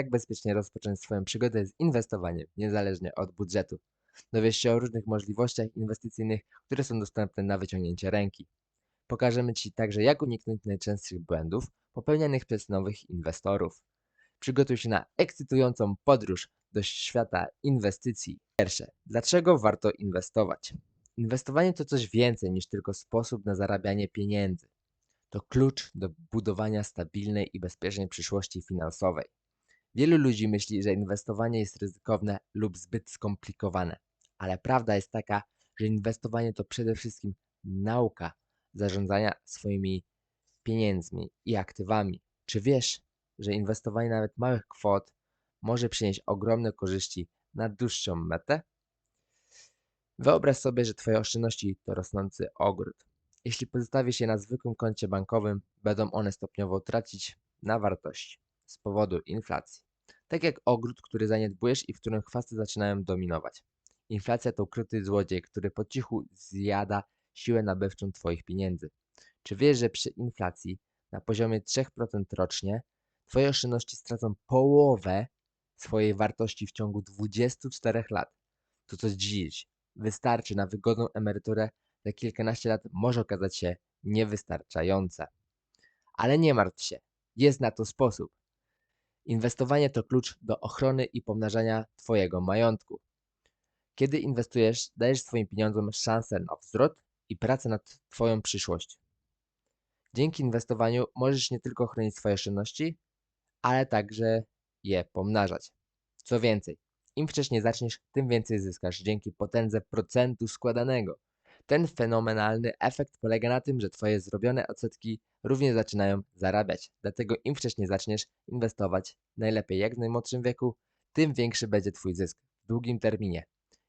jak bezpiecznie rozpocząć swoją przygodę z inwestowaniem, niezależnie od budżetu. Dowiesz się o różnych możliwościach inwestycyjnych, które są dostępne na wyciągnięcie ręki. Pokażemy Ci także, jak uniknąć najczęstszych błędów popełnianych przez nowych inwestorów. Przygotuj się na ekscytującą podróż do świata inwestycji. Pierwsze, dlaczego warto inwestować? Inwestowanie to coś więcej niż tylko sposób na zarabianie pieniędzy. To klucz do budowania stabilnej i bezpiecznej przyszłości finansowej. Wielu ludzi myśli, że inwestowanie jest ryzykowne lub zbyt skomplikowane, ale prawda jest taka, że inwestowanie to przede wszystkim nauka zarządzania swoimi pieniędzmi i aktywami. Czy wiesz, że inwestowanie nawet małych kwot może przynieść ogromne korzyści na dłuższą metę? Wyobraź sobie, że Twoje oszczędności to rosnący ogród. Jeśli pozostawisz je na zwykłym koncie bankowym, będą one stopniowo tracić na wartości z powodu inflacji. Tak jak ogród, który zaniedbujesz i w którym chwasty zaczynają dominować. Inflacja to ukryty złodziej, który po cichu zjada siłę nabywczą Twoich pieniędzy. Czy wiesz, że przy inflacji na poziomie 3% rocznie Twoje oszczędności stracą połowę swojej wartości w ciągu 24 lat? To co dziś wystarczy na wygodną emeryturę za kilkanaście lat może okazać się niewystarczające. Ale nie martw się, jest na to sposób. Inwestowanie to klucz do ochrony i pomnażania Twojego majątku. Kiedy inwestujesz, dajesz swoim pieniądzom szansę na wzrost i pracę nad Twoją przyszłością. Dzięki inwestowaniu możesz nie tylko chronić swoje oszczędności, ale także je pomnażać. Co więcej, im wcześniej zaczniesz, tym więcej zyskasz dzięki potędze procentu składanego. Ten fenomenalny efekt polega na tym, że Twoje zrobione odsetki również zaczynają zarabiać. Dlatego im wcześniej zaczniesz inwestować, najlepiej jak w najmłodszym wieku, tym większy będzie Twój zysk w długim terminie.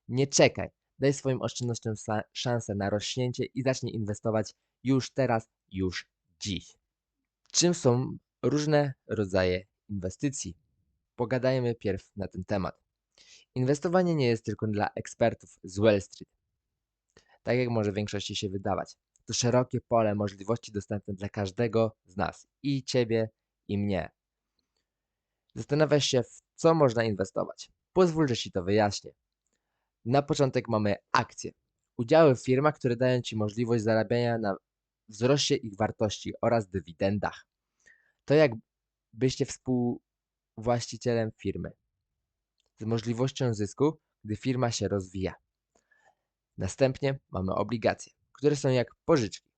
Nie czekaj, daj swoim oszczędnościom szansę na rośnięcie i zacznij inwestować już teraz, już dziś. Czym są różne rodzaje inwestycji? Pogadajmy pierw na ten temat. Inwestowanie nie jest tylko dla ekspertów z Wall Street. Tak jak może większości się wydawać. To szerokie pole możliwości dostępne dla każdego z nas. I ciebie, i mnie. Zastanawiasz się, w co można inwestować. Pozwól, że ci to wyjaśnię. Na początek mamy akcje. Udziały w firmach, które dają ci możliwość zarabiania na wzroście ich wartości oraz dywidendach. To jak byście współwłaścicielem firmy z możliwością zysku, gdy firma się rozwija. Następnie mamy obligacje, które są jak pożyczki,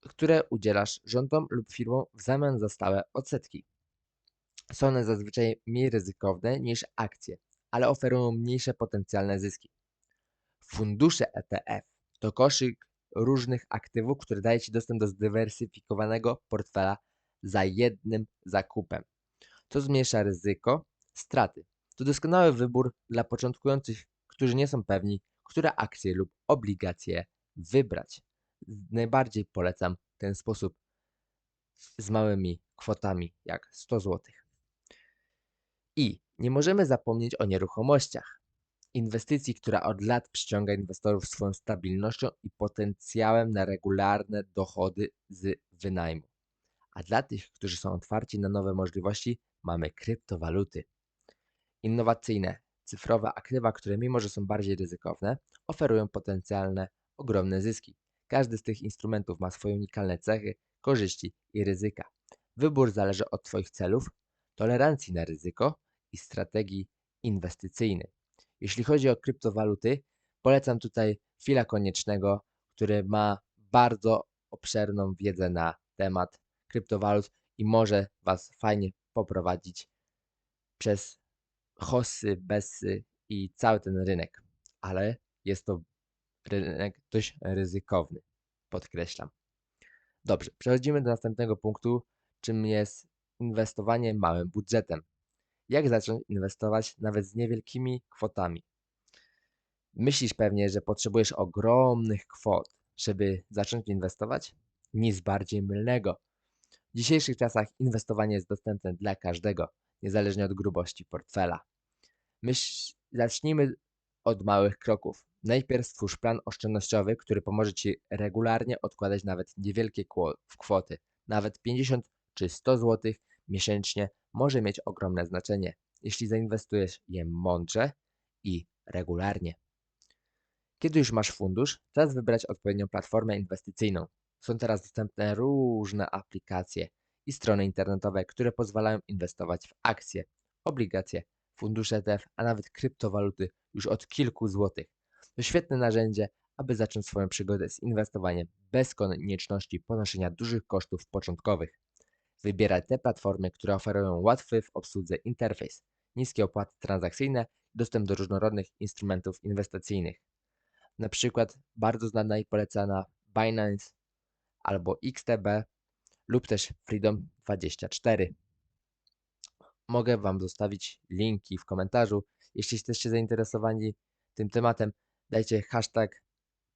które udzielasz rządom lub firmom w zamian za stałe odsetki. Są one zazwyczaj mniej ryzykowne niż akcje, ale oferują mniejsze potencjalne zyski. Fundusze ETF to koszyk różnych aktywów, który daje Ci dostęp do zdywersyfikowanego portfela za jednym zakupem. To zmniejsza ryzyko straty. To doskonały wybór dla początkujących, którzy nie są pewni, które akcje lub obligacje wybrać. Najbardziej polecam ten sposób z małymi kwotami jak 100 zł. I nie możemy zapomnieć o nieruchomościach. Inwestycji, która od lat przyciąga inwestorów swoją stabilnością i potencjałem na regularne dochody z wynajmu. A dla tych, którzy są otwarci na nowe możliwości, mamy kryptowaluty. Innowacyjne, cyfrowe aktywa, które mimo że są bardziej ryzykowne, oferują potencjalne ogromne zyski. Każdy z tych instrumentów ma swoje unikalne cechy, korzyści i ryzyka. Wybór zależy od Twoich celów, tolerancji na ryzyko i strategii inwestycyjnej. Jeśli chodzi o kryptowaluty, polecam tutaj Fila Koniecznego, który ma bardzo obszerną wiedzę na temat kryptowalut i może Was fajnie poprowadzić przez hossy, besy i cały ten rynek. Ale jest to rynek dość ryzykowny, podkreślam. Dobrze, przechodzimy do następnego punktu, czym jest inwestowanie małym budżetem. Jak zacząć inwestować nawet z niewielkimi kwotami? Myślisz pewnie, że potrzebujesz ogromnych kwot, żeby zacząć inwestować? Nic bardziej mylnego. W dzisiejszych czasach inwestowanie jest dostępne dla każdego, niezależnie od grubości portfela. Myśl, zacznijmy od małych kroków. Najpierw stwórz plan oszczędnościowy, który pomoże Ci regularnie odkładać nawet niewielkie kwoty, nawet 50 czy 100 zł miesięcznie może mieć ogromne znaczenie, jeśli zainwestujesz je mądrze i regularnie. Kiedy już masz fundusz, czas wybrać odpowiednią platformę inwestycyjną. Są teraz dostępne różne aplikacje i strony internetowe, które pozwalają inwestować w akcje, obligacje, fundusze ETF, a nawet kryptowaluty już od kilku złotych. To świetne narzędzie, aby zacząć swoją przygodę z inwestowaniem bez konieczności ponoszenia dużych kosztów początkowych. Wybieraj te platformy, które oferują łatwy w obsłudze interfejs, niskie opłaty transakcyjne i dostęp do różnorodnych instrumentów inwestycyjnych. Na przykład bardzo znana i polecana Binance albo XTB lub też Freedom24. Mogę Wam zostawić linki w komentarzu. Jeśli jesteście zainteresowani tym tematem, dajcie hashtag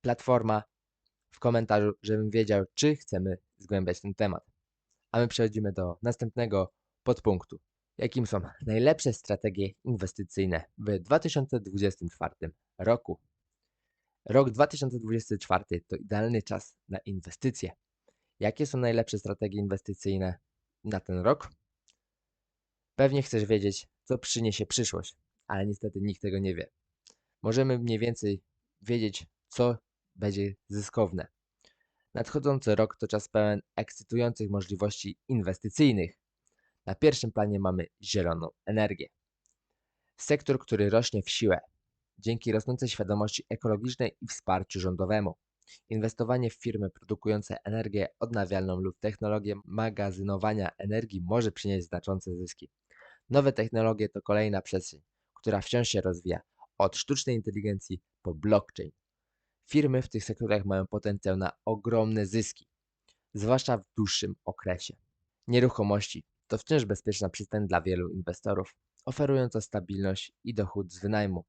platforma w komentarzu, żebym wiedział, czy chcemy zgłębiać ten temat. A my przechodzimy do następnego podpunktu. Jakim są najlepsze strategie inwestycyjne w 2024 roku? Rok 2024 to idealny czas na inwestycje. Jakie są najlepsze strategie inwestycyjne na ten rok? Pewnie chcesz wiedzieć, co przyniesie przyszłość, ale niestety nikt tego nie wie. Możemy mniej więcej wiedzieć, co będzie zyskowne. Nadchodzący rok to czas pełen ekscytujących możliwości inwestycyjnych. Na pierwszym planie mamy zieloną energię. Sektor, który rośnie w siłę dzięki rosnącej świadomości ekologicznej i wsparciu rządowemu. Inwestowanie w firmy produkujące energię odnawialną lub technologię magazynowania energii może przynieść znaczące zyski. Nowe technologie to kolejna przestrzeń, która wciąż się rozwija, od sztucznej inteligencji po blockchain. Firmy w tych sektorach mają potencjał na ogromne zyski, zwłaszcza w dłuższym okresie. Nieruchomości to wciąż bezpieczna przystań dla wielu inwestorów, oferująca stabilność i dochód z wynajmu,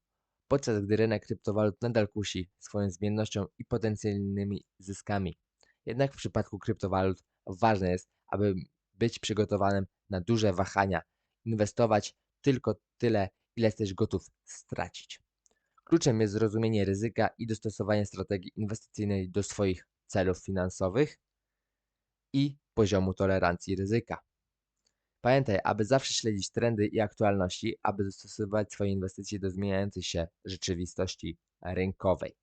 podczas gdy rynek kryptowalut nadal kusi swoją zmiennością i potencjalnymi zyskami. Jednak w przypadku kryptowalut ważne jest, aby być przygotowanym na duże wahania, inwestować tylko tyle, ile jesteś gotów stracić. Kluczem jest zrozumienie ryzyka i dostosowanie strategii inwestycyjnej do swoich celów finansowych i poziomu tolerancji ryzyka. Pamiętaj, aby zawsze śledzić trendy i aktualności, aby dostosowywać swoje inwestycje do zmieniającej się rzeczywistości rynkowej.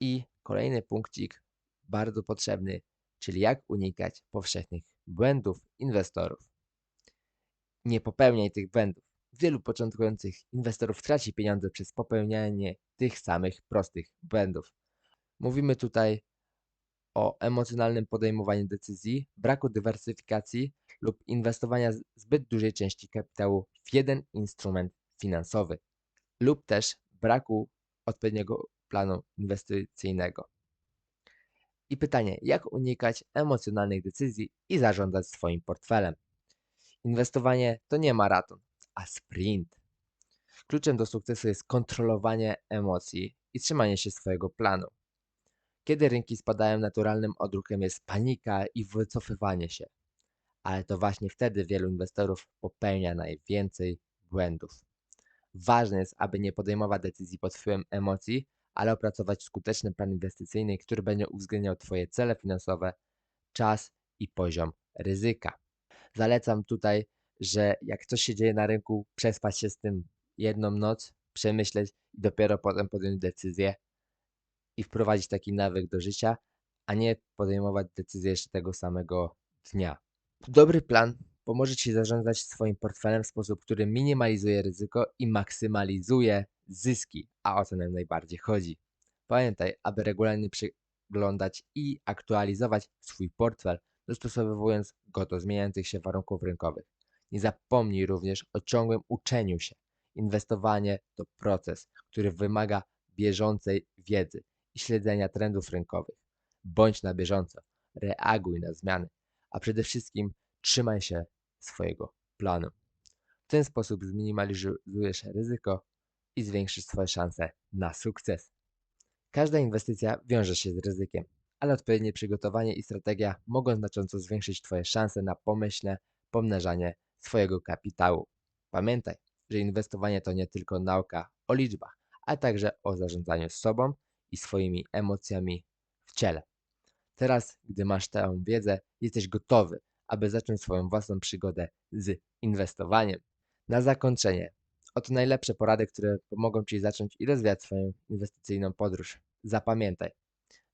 I kolejny punkcik bardzo potrzebny, czyli jak unikać powszechnych błędów inwestorów. Nie popełniaj tych błędów. Wielu początkujących inwestorów traci pieniądze przez popełnianie tych samych prostych błędów. Mówimy tutaj o emocjonalnym podejmowaniu decyzji, braku dywersyfikacji lub inwestowania zbyt dużej części kapitału w jeden instrument finansowy, lub też braku odpowiedniego planu inwestycyjnego. I pytanie, jak unikać emocjonalnych decyzji i zarządzać swoim portfelem? Inwestowanie to nie maraton, a sprint. Kluczem do sukcesu jest kontrolowanie emocji i trzymanie się swojego planu. Kiedy rynki spadają, naturalnym odruchem jest panika i wycofywanie się. Ale to właśnie wtedy wielu inwestorów popełnia najwięcej błędów. Ważne jest, aby nie podejmować decyzji pod wpływem emocji, ale opracować skuteczny plan inwestycyjny, który będzie uwzględniał Twoje cele finansowe, czas i poziom ryzyka. Zalecam tutaj, że jak coś się dzieje na rynku, przespać się z tym jedną noc, przemyśleć i dopiero potem podjąć decyzję, i wprowadzić taki nawyk do życia, a nie podejmować decyzji jeszcze tego samego dnia. Dobry plan pomoże Ci zarządzać swoim portfelem w sposób, który minimalizuje ryzyko i maksymalizuje zyski, a o co nam najbardziej chodzi. Pamiętaj, aby regularnie przyglądać i aktualizować swój portfel, dostosowując go do zmieniających się warunków rynkowych. Nie zapomnij również o ciągłym uczeniu się. Inwestowanie to proces, który wymaga bieżącej wiedzy i śledzenia trendów rynkowych. Bądź na bieżąco, reaguj na zmiany, a przede wszystkim trzymaj się swojego planu. W ten sposób zminimalizujesz ryzyko i zwiększysz swoje szanse na sukces. Każda inwestycja wiąże się z ryzykiem, ale odpowiednie przygotowanie i strategia mogą znacząco zwiększyć Twoje szanse na pomyślne pomnażanie swojego kapitału. Pamiętaj, że inwestowanie to nie tylko nauka o liczbach, a także o zarządzaniu sobą i swoimi emocjami w ciele. Teraz, gdy masz tę wiedzę, jesteś gotowy, aby zacząć swoją własną przygodę z inwestowaniem. Na zakończenie, oto najlepsze porady, które pomogą Ci zacząć i rozwijać swoją inwestycyjną podróż. Zapamiętaj,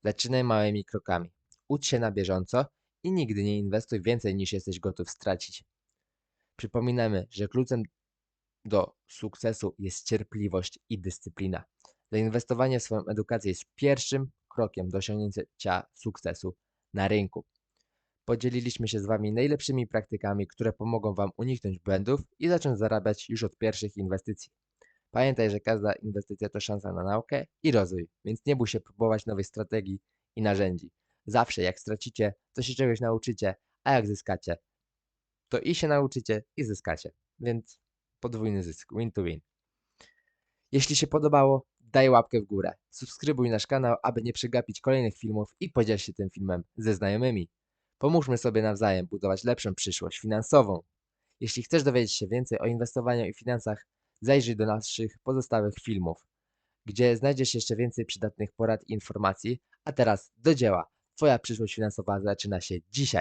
zaczynaj małymi krokami, ucz się na bieżąco i nigdy nie inwestuj więcej niż jesteś gotów stracić. Przypominamy, że kluczem do sukcesu jest cierpliwość i dyscyplina. Zainwestowanie w swoją edukację jest pierwszym krokiem do osiągnięcia sukcesu na rynku. Podzieliliśmy się z Wami najlepszymi praktykami, które pomogą Wam uniknąć błędów i zacząć zarabiać już od pierwszych inwestycji. Pamiętaj, że każda inwestycja to szansa na naukę i rozwój, więc nie bój się próbować nowych strategii i narzędzi. Zawsze jak stracicie, to się czegoś nauczycie, a jak zyskacie, to i się nauczycie i zyskacie. Więc podwójny zysk, win to win. Jeśli się podobało, daj łapkę w górę. Subskrybuj nasz kanał, aby nie przegapić kolejnych filmów i podziel się tym filmem ze znajomymi. Pomóżmy sobie nawzajem budować lepszą przyszłość finansową. Jeśli chcesz dowiedzieć się więcej o inwestowaniu i finansach, zajrzyj do naszych pozostałych filmów, gdzie znajdziesz jeszcze więcej przydatnych porad i informacji. A teraz do dzieła. Twoja przyszłość finansowa zaczyna się dzisiaj.